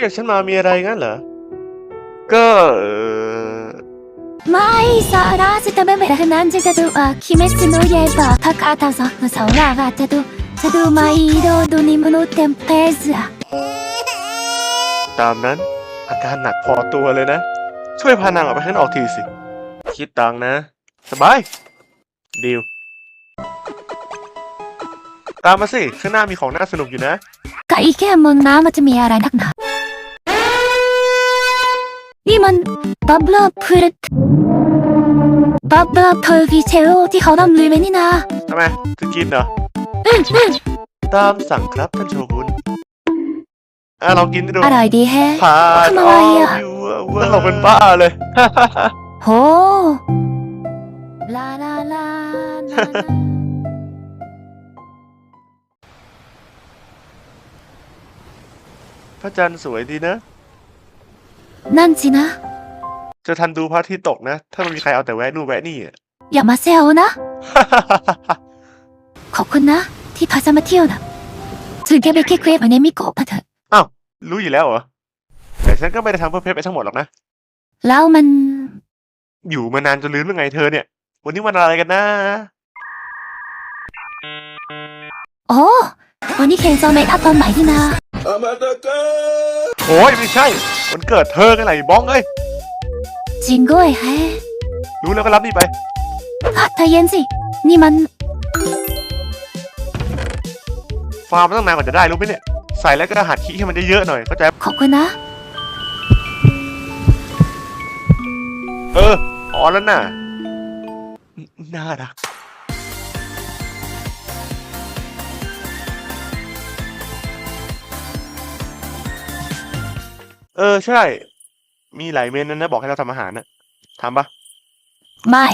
ียกฉันมามีอะไรงั้นเหรอ ก็เออไม่สาระจะทำแบบนั้นจะจะดูอะคิเมสโนเยบะทักอาตาซะมาสาระก็จะดูจะดูไม่ดูดูนิมโนเทมเพสอะตามนั้นอาการหนักพอตัวเลยนะ ช่วยพานางออกไปข้างนอกทีสิ คิดตังนะ สบาย ดีลตามมาสิ ข้างหน้ามีของน่าสนุกอยู่นะ ก็อีแค่มองน้ำมันจะมีอะไรนักหนา นี่มันบับเบิลพริตบับเบิลเพอร์ฟิเชลที่เขาทำลือไหมนี่นะทำไมจะกินเหรออืมอืมตามสั่งครับท่านโชกุนอะลองกินดูอร่อยดีแฮะ ผ่านทำออะไรออะอยู่ว่าเราเป็นบ้าเลย โหลาลาลาลาลา พระจันทร์สวยดีนะ นั่นสินะ จะทันดูพระอาทิตย์ตกนะ ถ้าไม่มีใครเอาแต่แวะนู่นแวะนี่อะ อย่ามาแซวนะ ขอบคุณนะ ที่พาฉันมาเที่ยวนะถือแกไปแค่เควฟอันนี้ไม่โกรธมาเถอะ อ้าวรู้อยู่แล้วเหรอ แต่ฉันก็ไม่ได้ทำเพื่อเพชรไปทั้งหมดหรอกนะ แล้วมัน อยู่มานานจนลืมหรือไงเธอเนี่ย วันนี้วันอะไรกันนะ โอ้วันนี้เคนโซเมทัพตอนใหม่ที่นา โอ้ยไม่ใช่วันเกิดเธอกันไหนบ้องเอ้ยจริงด้วยแฮะรู้แล้วก็รับนี่ไปอะใจเย็นสิ นี่มัน ฟาร์มมาตั้งนานกว่าจะได้รู้ไหมเนี่ย ใส่แล้วก็หัดขี้ให้มันเยอะๆหน่อยเข้าใจขอบคุณนะ เอออ๋อแล้วน่ะนน่ารัก เออใช่ มีหลายเมนนั้นนะ บอกให้เราทำอาหารนะทำปะไม่